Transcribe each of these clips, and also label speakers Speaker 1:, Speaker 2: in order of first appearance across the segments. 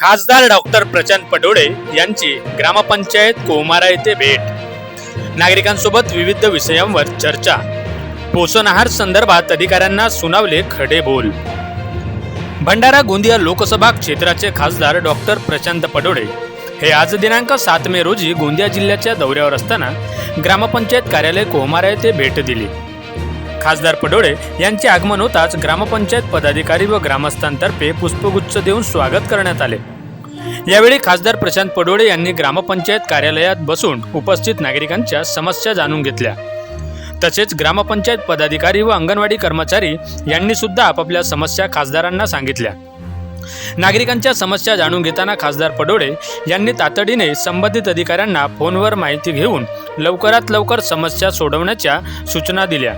Speaker 1: खासदार डॉक्टर प्रचंड पडोळे यांची ग्रामपंचायत कोमारा येथे भेट. नागरिकांसोबत विविध विषयांवर चर्चा. पोषण आहार संदर्भात अधिकाऱ्यांना सुनावले खडे बोल. भंडारा गोंदिया लोकसभा क्षेत्राचे खासदार डॉक्टर प्रशांत पडोळे हे आज दिनांक सात मे रोजी गोंदिया जिल्ह्याच्या दौऱ्यावर असताना ग्रामपंचायत कार्यालय कोमारा येथे भेट दिली. खासदार पडोळे यांचे आगमन होताच ग्रामपंचायत पदाधिकारी व ग्रामस्थांतर्फे पुष्पगुच्छ देऊन स्वागत करण्यात आले. यावेळी खासदार प्रशांत पडोळे यांनी ग्रामपंचायत कार्यालयात बसून उपस्थित नागरिकांच्या समस्या जाणून घेतल्या. तसेच ग्रामपंचायत पदाधिकारी व अंगणवाडी कर्मचारी यांनी सुद्धा आपापल्या समस्या खासदारांना सांगितल्या. नागरिकांच्या समस्या जाणून घेताना खासदार पडोळे यांनी तातडीने संबंधित अधिकाऱ्यांना फोनवर माहिती घेऊन लवकरात लवकर समस्या सोडवण्याच्या सूचना दिल्या.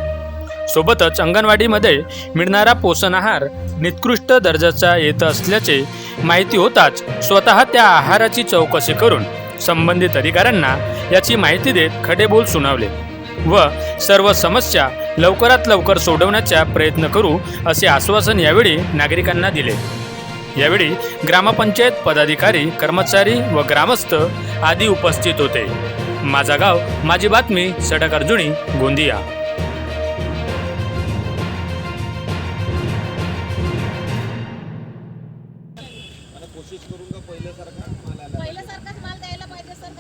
Speaker 1: सोबतच अंगणवाडीमध्ये मिळणारा पोषण आहार निकृष्ट दर्जाचा येत असल्याचे माहिती होताच स्वतः त्या आहाराची चौकशी करून संबंधित अधिकाऱ्यांना याची माहिती देत खडेबोल सुनावले व सर्व समस्या लवकरात लवकर सोडवण्याचा प्रयत्न करू असे आश्वासन यावेळी नागरिकांना दिले. यावेळी ग्रामपंचायत पदाधिकारी कर्मचारी व ग्रामस्थ आदी उपस्थित होते. माझा गाव माझी बातमी सडक अर्जुनी गोंदिया.
Speaker 2: कोशिश करून का पहिल्यासारखा माल आला? पहिल्यासारखाच माल द्यायला पाहिजे सरकार